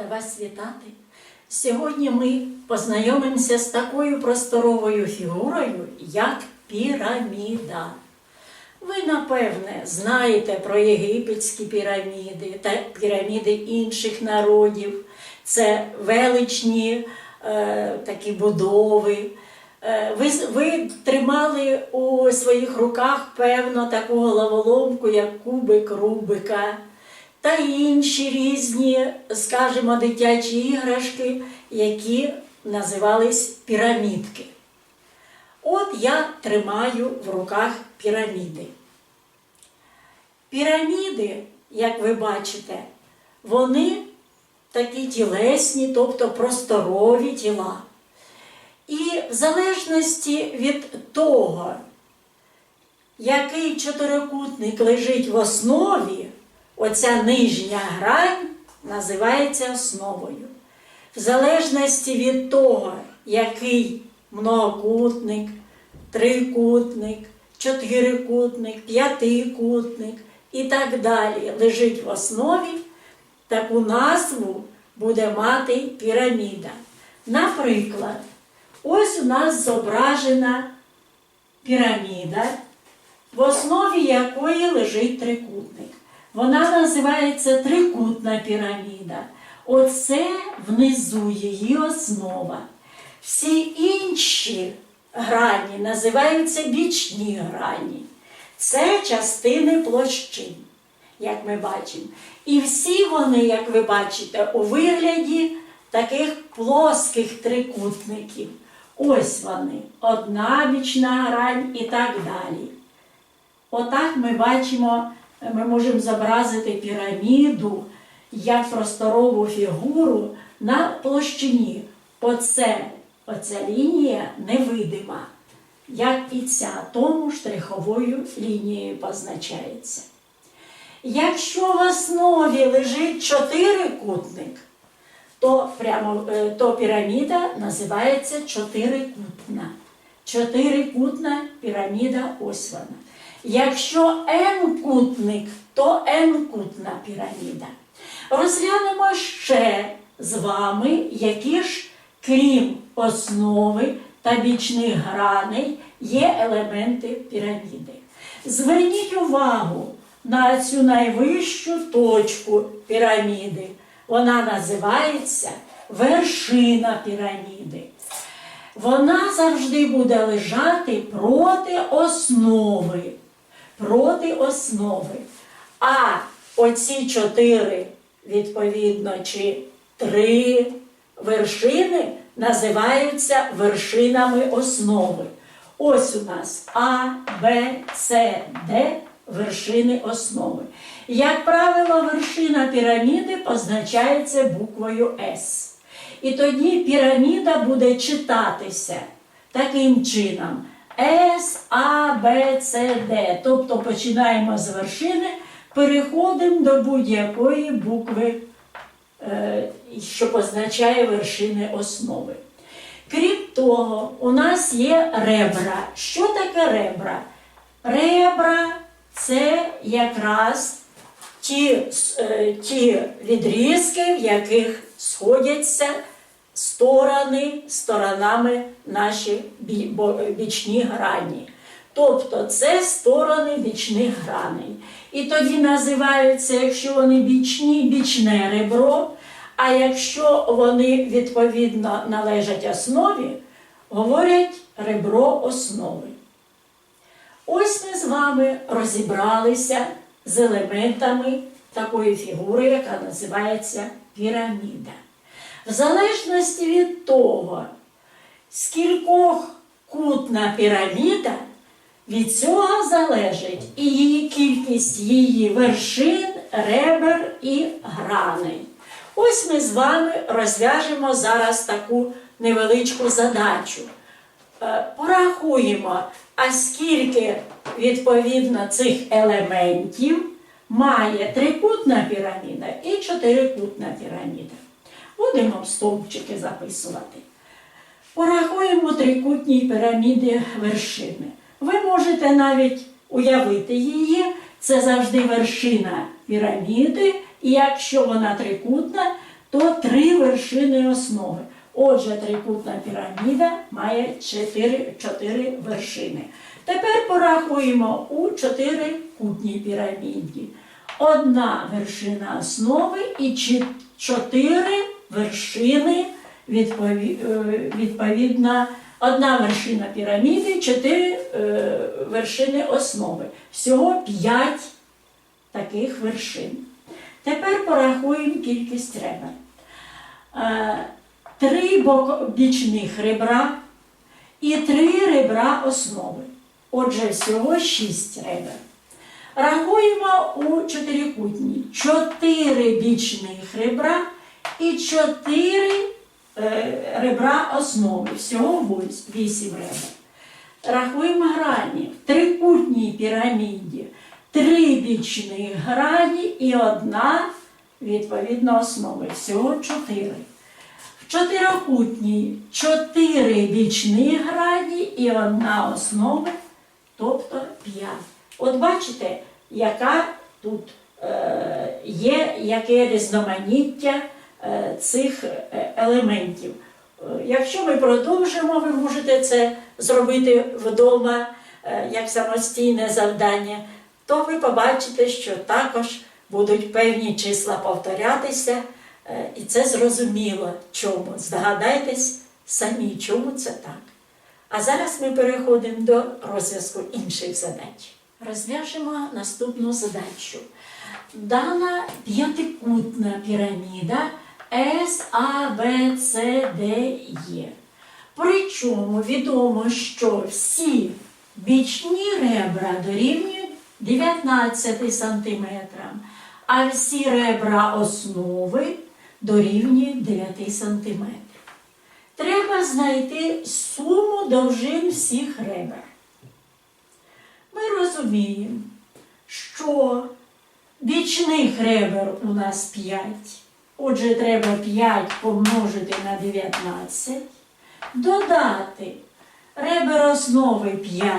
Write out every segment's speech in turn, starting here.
рада вас вітати. Сьогодні ми познайомимося з такою просторовою фігурою, як піраміда. Ви, напевне, знаєте про єгипетські піраміди та піраміди інших народів. Це величні е, такі будови. Е, ви, ви тримали у своїх руках, певно, таку головоломку, як кубик Рубика та інші різні, скажімо, дитячі іграшки, які називались пірамідки. От я тримаю в руках піраміди. Піраміди, як ви бачите, вони такі тілесні, тобто просторові тіла. І в залежності від того, який чотирикутник лежить в основі, оця нижня грань називається основою. В залежності від того, який многокутник, трикутник, чотирикутник, п'ятикутник і так далі лежить в основі, таку назву буде мати піраміда. Наприклад, ось у нас зображена піраміда, в основі якої лежить трикутник. Вона називається трикутна піраміда. Оце внизу її основа. Всі інші грані називаються бічні грані. Це частини площин, як ми бачимо. І всі вони, як ви бачите, у вигляді таких плоских трикутників. Ось вони, одна бічна грань і так далі. Отак ми бачимо, ми можемо зобразити піраміду як просторову фігуру на площині. Оце, оця лінія невидима, як і ця, тому штриховою лінією позначається. Якщо в основі лежить чотирикутник, то, прямо, е, то піраміда називається чотирикутна. Чотирикутна піраміда ось вона. Якщо n-кутник, то n-кутна піраміда. Розглянемо ще з вами, які ж, крім основи та бічних граней, є елементи піраміди. Зверніть увагу на цю найвищу точку піраміди. Вона називається вершина піраміди. Вона завжди буде лежати проти основи. Проти основи. А оці чотири, відповідно, чи три вершини називаються вершинами основи. Ось у нас А, Б, С, Д вершини основи. Як правило, вершина піраміди позначається буквою С. І тоді піраміда буде читатися таким чином: С, А, Б, С, Д. Тобто починаємо з вершини, переходимо до будь-якої букви, е, що позначає вершини основи. Крім того, у нас є ребра. Що таке ребра? Ребра це якраз ті, е, ті відрізки, в яких сходяться сторони, сторонами наші бі- бічні грані. Тобто це сторони бічних граней. І тоді називаються, якщо вони бічні, бічне ребро. А якщо вони відповідно належать основі, говорять ребро основи. Ось ми з вами розібралися з елементами такої фігури, яка називається піраміда. В залежності від того, скількох кутна піраміда, від цього залежить і її кількість її вершин, ребер і граней. Ось ми з вами розв'яжемо зараз таку невеличку задачу. Е, Порахуємо, а скільки відповідно цих елементів має трикутна піраміда і чотирикутна піраміда. Будемо стовпчики записувати. Порахуємо трикутні піраміди вершини. Ви можете навіть уявити її, це завжди вершина піраміди, і якщо вона трикутна, то три вершини основи. Отже, трикутна піраміда має чотири, чотири вершини. Тепер порахуємо у чотирикутній піраміді. Одна вершина основи і чотири вершини е, відповідно. Одна вершина піраміди, чотири е, вершини основи. Всього п'ять таких вершин. Тепер порахуємо кількість ребер. Е, Три бічних ребра і три ребра основи. Отже, всього шість ребер. Рахуємо у чотирикутній. Чотири бічних ребра і чотири е, ребра основи. Всього вісім ребер. Рахуємо грані. В трикутній піраміді три бічних грані і одна відповідно основи. Всього чотири. В чотирикутній чотири бічні грані і одна основа, тобто п'ять. От бачите, яка тут е, є, яке різноманіття цих е, елементів. Е, Якщо ми продовжимо, ви можете це зробити вдома е, як самостійне завдання, то ви побачите, що також будуть певні числа повторятися, е, і це зрозуміло чому. Здогадайтесь самі, чому це так. А зараз ми переходимо до розв'язку інших задач. Розв'яжемо наступну задачу. Дана п'ятикутна піраміда С, А, Б, С, Д, Е. Причому відомо, що всі бічні ребра дорівнюють 19 см, а всі ребра основи дорівнюють 9 см. Треба знайти суму довжин всіх ребер. Ми розуміємо, що бічних ребер у нас 5. Отже, треба 5 помножити на 19, додати ребер основи 5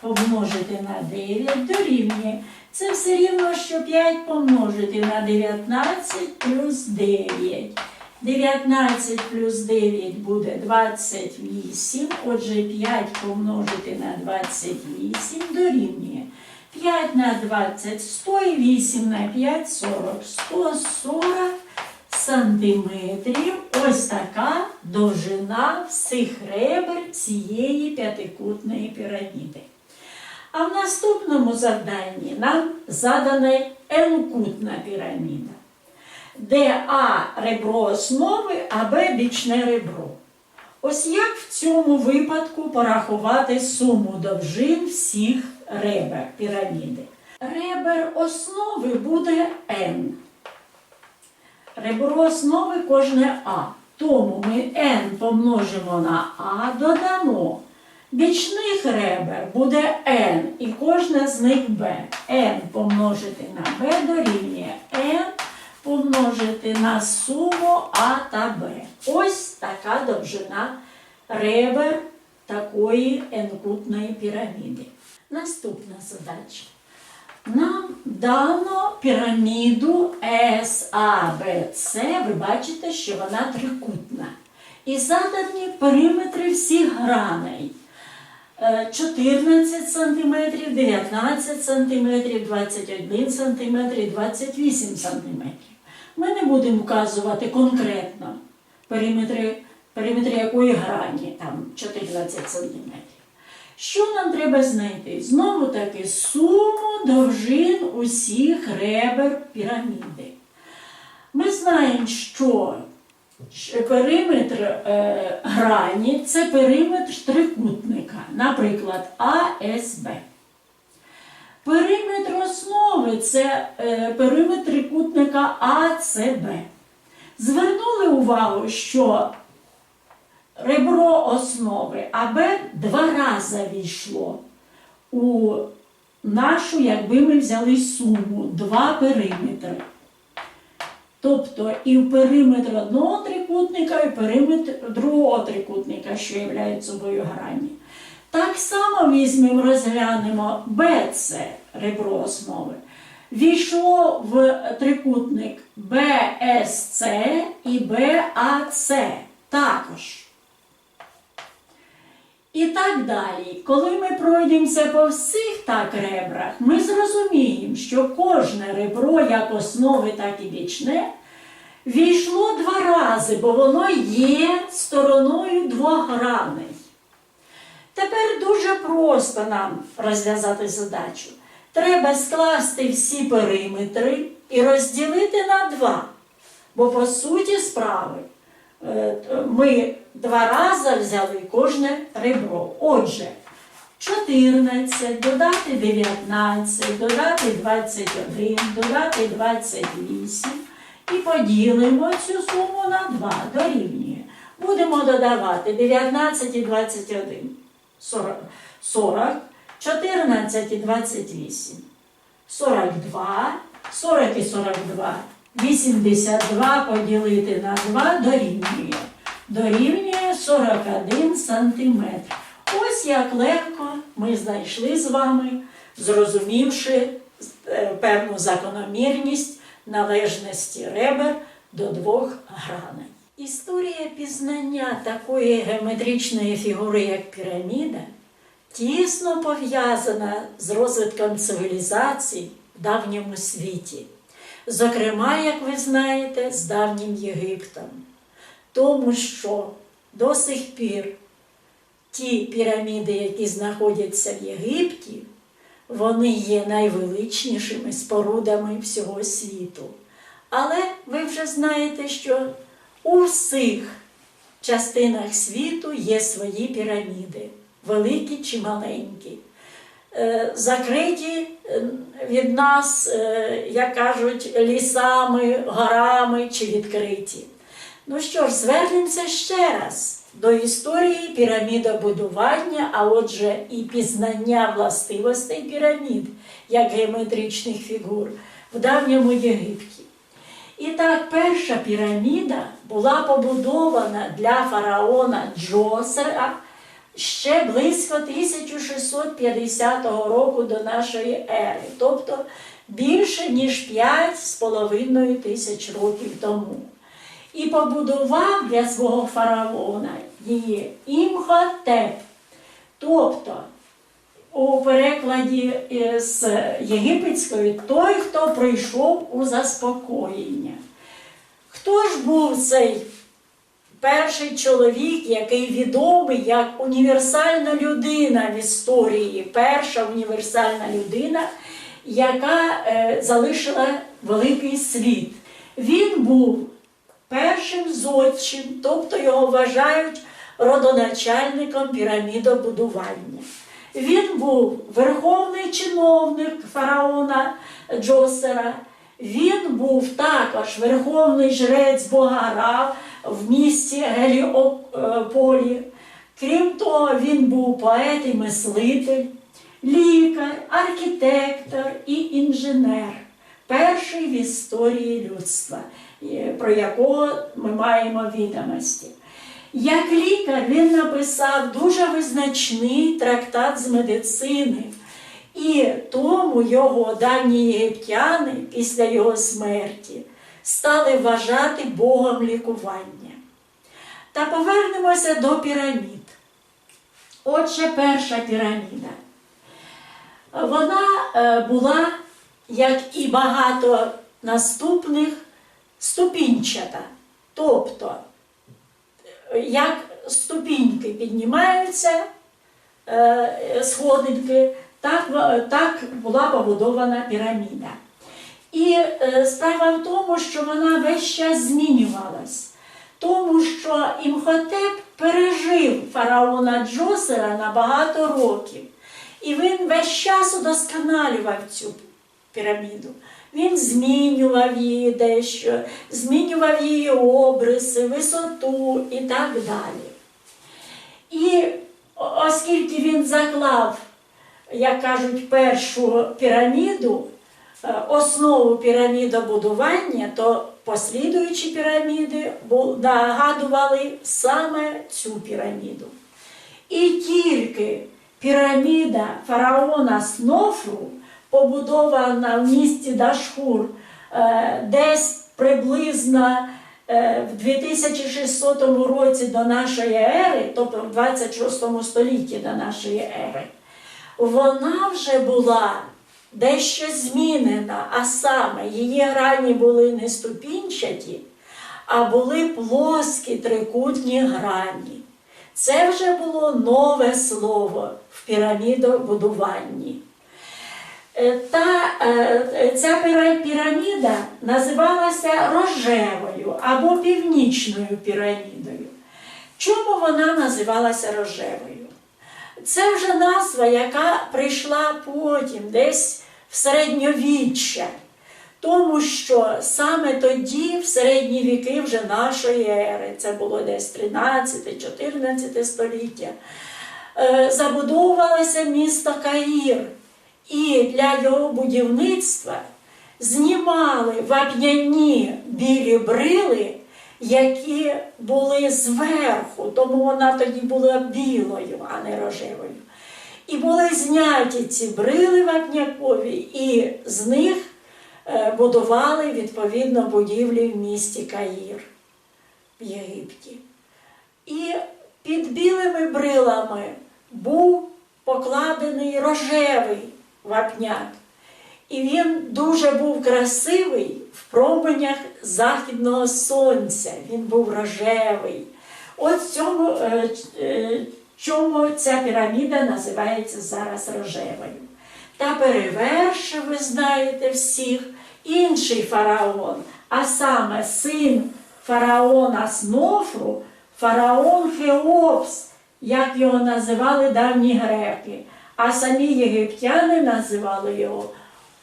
помножити на 9 дорівнює. Це все рівно, що 5 помножити на 19 плюс 9. 19 плюс 9 буде 28. Отже, 5 помножити на 28 дорівнює. 5 на 20 100 і 8 на 5 40. 140 сантиметрів. Ось така довжина всіх ребер цієї п'ятикутної піраміди. А в наступному завданні нам задана n-кутна піраміда, де А ребро основи, а Б бічне ребро. Ось як в цьому випадку порахувати суму довжин всіх ребер піраміди. Ребер основи буде n. Ребро основи кожне А. Тому ми n помножимо на А, додамо. Бічних ребер буде n і кожне з них b. n помножити на b дорівнює n помножити на суму А та Б. Ось така довжина ребер такої n-кутної піраміди. Наступна задача. Нам дано піраміду САБЦ. Ви бачите, що вона трикутна. І задані периметри всіх граней. Е, 14 см, 19 см, 21 см, 28 см. Ми не будемо вказувати конкретно периметри, периметри якої грані, там 14 см. Що нам треба знайти? Знову таки суму довжин усіх ребер піраміди. Ми знаємо, що периметр е, грані це периметр трикутника, наприклад, АСБ. Периметр основи це е, периметр трикутника АЦБ. Звернули увагу, що ребро основи АБ два рази війшло у нашу, якби ми взяли суму, два периметри. Тобто і в периметр одного трикутника, і в периметр другого трикутника, що є собою грані. Так само візьмемо, розглянемо BC, ребро основи. Війшло в трикутник BSC і БАЦ також. І так далі. Коли ми пройдемося по всіх так ребрах, ми зрозуміємо, що кожне ребро, як основи, так і бічне, війшло два рази, бо воно є стороною двогранний. Тепер дуже просто нам розв'язати задачу. Треба скласти всі периметри і розділити на два. Бо по суті справи е, ми два рази взяли кожне ребро. Отже, 14, додати 19, додати 21, додати 28 і поділимо цю суму на 2 дорівнює. Будемо додавати 19 і 21. 40, 40 14 і 28. 42, 40 і 42. 82 поділити на 2 дорівнює. Дорівнює 41 сантиметр. Ось як легко ми знайшли з вами, зрозумівши е, певну закономірність належності ребер до двох граней. Історія пізнання такої геометричної фігури, як піраміда, тісно пов'язана з розвитком цивілізацій в давньому світі. Зокрема, як ви знаєте, з давнім Єгиптом. Тому що до сих пір ті піраміди, які знаходяться в Єгипті, вони є найвеличнішими спорудами всього світу. Але ви вже знаєте, що у всіх частинах світу є свої піраміди, великі чи маленькі. Е, Закриті е, від нас, е, як кажуть, лісами, горами чи відкриті. Ну що ж, звернемося ще раз до історії пірамідобудування, а отже, і пізнання властивостей пірамід як геометричних фігур в давньому Єгипті. І так, перша піраміда була побудована для фараона Джосера ще близько 1650 року до нашої ери, тобто більше ніж 5,5 тисяч років тому. І побудував для свого фараона її Імхотеп. Тобто, у перекладі е, з єгипетської той, хто прийшов у заспокоєння. Хто ж був цей перший чоловік, який відомий як універсальна людина в історії, перша універсальна людина, яка е, залишила великий слід? Він був першим зодчим, тобто його вважають родоначальником пірамідобудування. Він був верховний чиновник фараона Джосера. Він був також верховний жрець Бога Ра в місті Геліополі. Крім того, він був поет і мислитель, лікар, архітектор і інженер, перший в історії людства, про якого ми маємо відомості. Як лікар він написав дуже визначний трактат з медицини, і тому його давні єгиптяни після його смерті стали вважати Богом лікування. Та повернемося до пірамід. Отже, перша піраміда. Вона е, була, як і багато наступних, ступінчата. Тобто, як ступіньки піднімаються е, сходинки, так, так була побудована піраміда. І е, справа в тому, що вона весь час змінювалась, тому що Імхотеп пережив фараона Джосера на багато років. І він весь час удосконалював цю піраміду. Він змінював її дещо, змінював її обриси, висоту і так далі. І оскільки він заклав, як кажуть, першу піраміду, е, основу пірамідобудування, то послідуючі піраміди нагадували саме цю піраміду. І тільки піраміда фараона Снофру, побудована в місті Дашхур, е, десь приблизно е, в 2600 році до нашої ери, тобто в 26 столітті до нашої ери, вона вже була дещо змінена, а саме її грані були не ступінчаті, а були плоскі трикутні грані. Це вже було нове слово в пірамідобудуванні. Е, Та е, ця піраміда називалася рожевою або північною пірамідою. Чому вона називалася рожевою? Це вже назва, яка прийшла потім, десь в середньовіччя. Тому що саме тоді, в середні віки вже нашої ери, це було десь 13-14 століття, е, забудовувалося місто Каїр. І для його будівництва знімали вапняні білі брили, які були зверху, тому вона тоді була білою, а не рожевою. І були зняті ці брили вапнякові, і з них е, будували відповідно будівлі в місті Каїр в Єгипті. І під білими брилами був покладений рожевий вапняк. І він дуже був красивий в променях західного сонця. Він був рожевий. От в цьому, е, е, чому ця піраміда називається зараз рожевою. Та перевершив, ви знаєте всіх, інший фараон, а саме син фараона Снофру, фараон Хеопс, як його називали давні греки. А самі єгиптяни називали його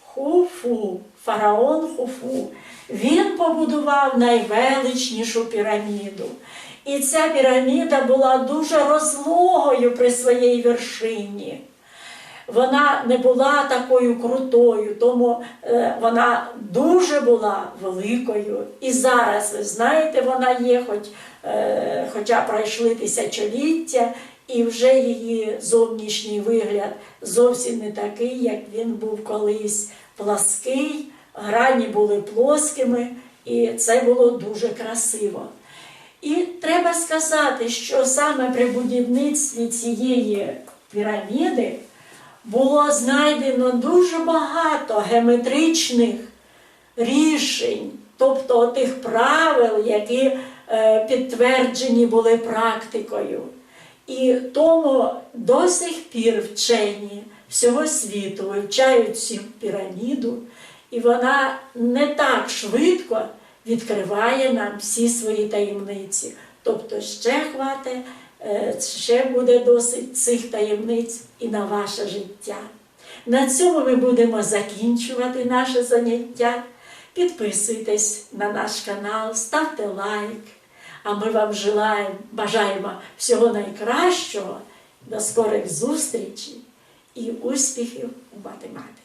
Хуфу, фараон Хуфу. Він побудував найвеличнішу піраміду. І ця піраміда була дуже розлогою при своїй вершині. Вона не була такою крутою, тому е, вона дуже була великою. І зараз, ви знаєте, вона є, хоч, е, хоча пройшли тисячоліття, і вже її зовнішній вигляд зовсім не такий, як він був колись плаский, грані були плоскими, і це було дуже красиво. І треба сказати, що саме при будівництві цієї піраміди було знайдено дуже багато геометричних рішень, тобто тих правил, які е, підтверджені були практикою. І тому до сих пір вчені всього світу вивчають цю піраміду, і вона не так швидко відкриває нам всі свої таємниці. Тобто ще хватить, е, ще буде досить цих таємниць і на ваше життя. На цьому ми будемо закінчувати наше заняття. Підписуйтесь на наш канал, ставте лайк. А ми вам желаємо, бажаємо всього найкращого, до скорих зустрічей і успіхів у математиці.